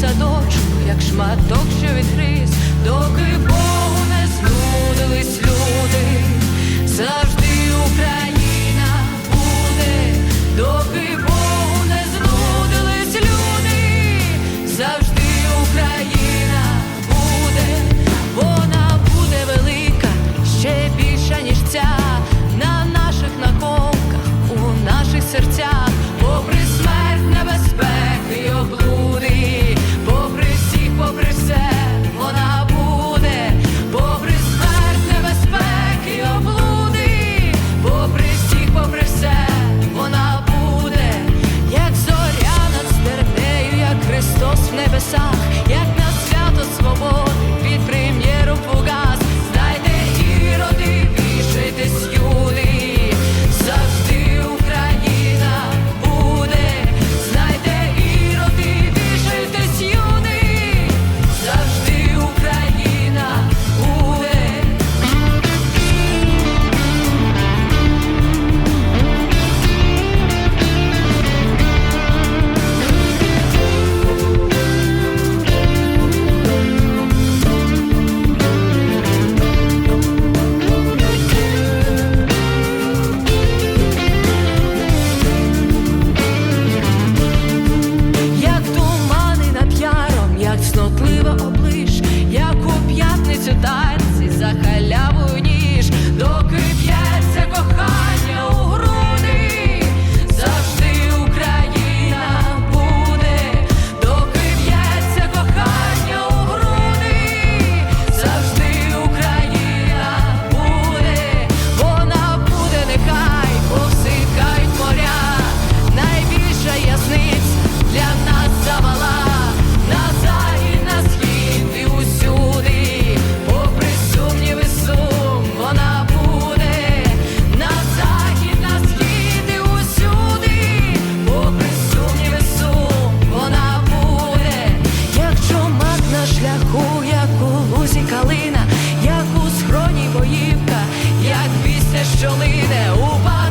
садочок, як шматок, що відгриз, пиво облиш, як у п'ятницю танці за халяву. りで奪う